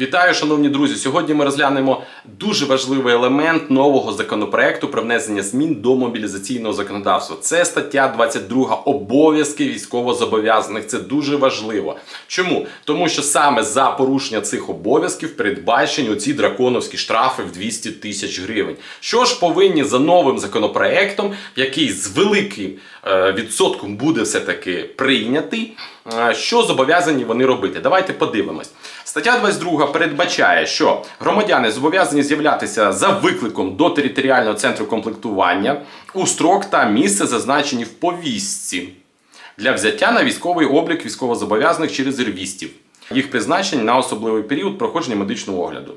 Вітаю, шановні друзі! Сьогодні ми розглянемо дуже важливий елемент нового законопроекту про внесення змін до мобілізаційного законодавства. Це стаття 22 обов'язки військовозобов'язаних. Це дуже важливо. Чому? Тому що саме за порушення цих обов'язків передбачені оці драконовські штрафи в 200 тисяч гривень. Що ж повинні за новим законопроектом, який з великим е, відсотком буде все-таки прийнятий, е, що зобов'язані вони робити? Давайте подивимось. Стаття 22 передбачає, що громадяни зобов'язані з'являтися за викликом до територіального центру комплектування у строк та місце, зазначені в повістці для взяття на військовий облік військовозобов'язаних через рвістів, Їх призначень на особливий період проходження медичного огляду.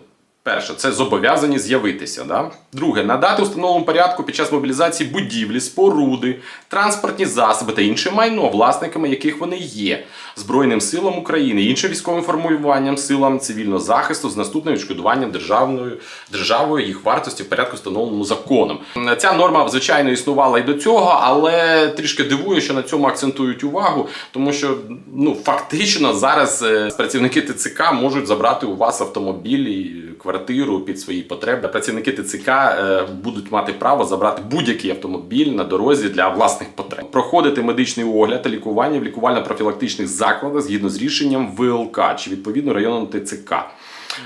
Перше, це зобов'язані з'явитися. Да? Друге, надати у встановленому порядку під час мобілізації будівлі, споруди, транспортні засоби та інше майно, власниками яких вони є, Збройним силам України, іншим військовим формулюванням, силам цивільного захисту з наступним відшкодуванням державною державою їх вартості в порядку встановленому законом. Ця норма звичайно існувала і до цього, але трішки дивує, що на цьому акцентують увагу, тому що ну фактично зараз е, працівники ТЦК можуть забрати у вас автомобіль і квартиру під свої потреби. Працівники ТЦК е, будуть мати право забрати будь-який автомобіль на дорозі для власних потреб, проходити медичний огляд та лікування в лікувально-профілактичних закладах згідно з рішенням ВЛК чи відповідно районом ТЦК.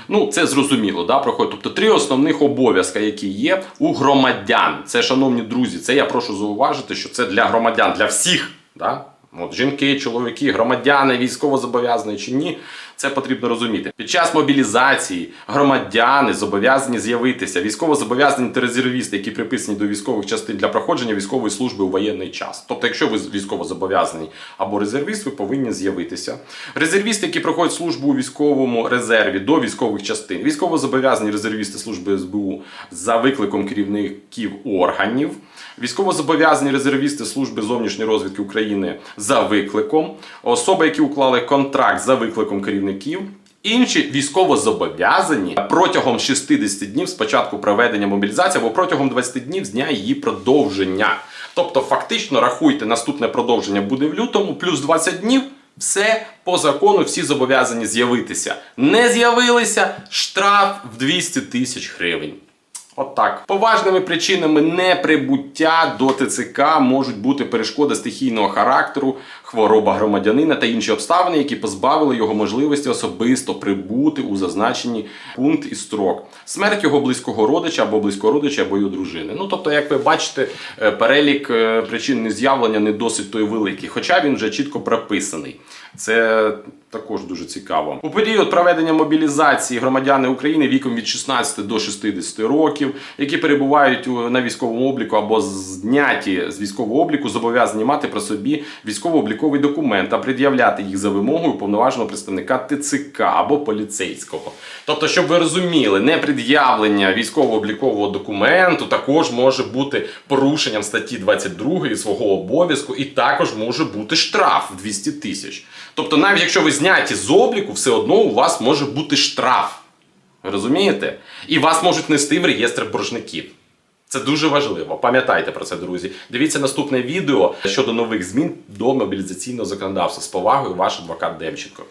Ну, це зрозуміло, да, проходить. Тобто три основних обов'язки, які є у громадян. Це, шановні друзі, це я прошу зауважити, що це для громадян, для всіх. Да? От, жінки, чоловіки, громадяни, військовозобов'язані чи ні, це потрібно розуміти. Під час мобілізації громадяни зобов'язані з'явитися. Військовозобов'язані та резервісти, які приписані до військових частин для проходження військової служби у воєнний час. Тобто, якщо ви військовозобов'язаний або резервіст, ви повинні з'явитися. Резервісти, які проходять службу у військовому резерві до військових частин, військовозобов'язані резервісти служби СБУ за викликом керівників органів. Військовозобов'язані резервісти служби зовнішньої розвідки України за викликом, особи, які уклали контракт за викликом керівників. Інші військово зобов'язані протягом 60 днів з початку проведення мобілізації або протягом 20 днів з дня її продовження. Тобто, фактично рахуйте, наступне продовження буде в лютому, плюс 20 днів. Все по закону, всі зобов'язані з'явитися. Не з'явилися штраф в 200 тисяч гривень. От. Поважними причинами неприбуття до ТЦК можуть бути перешкода стихійного характеру, хвороба громадянина та інші обставини, які позбавили його можливості особисто прибути у зазначені пункт і строк. Смерть його близького родича або близького родича або його дружини. Ну тобто, як ви бачите, е, перелік е, причин нез'явлення не досить той великий, хоча він вже чітко прописаний. Це також дуже цікаво. У період проведення мобілізації громадяни України віком від 16 до 60 років, які перебувають на військовому обліку або зняті з військового обліку, зобов'язані мати при собі військово-обліковий документ та пред'являти їх за вимогою повноваженого представника ТЦК або поліцейського. Тобто, щоб ви розуміли, непред'явлення військово-облікового документу також може бути порушенням статті 22 свого обов'язку, і також може бути штраф в 200 тисяч. Тобто, навіть якщо ви зняті з обліку, все одно у вас може бути штраф. Розумієте? І вас можуть нести в реєстр боржників. Це дуже важливо. Пам'ятайте про це, друзі. Дивіться наступне відео щодо нових змін до мобілізаційного законодавства. З повагою, ваш адвокат Демченко.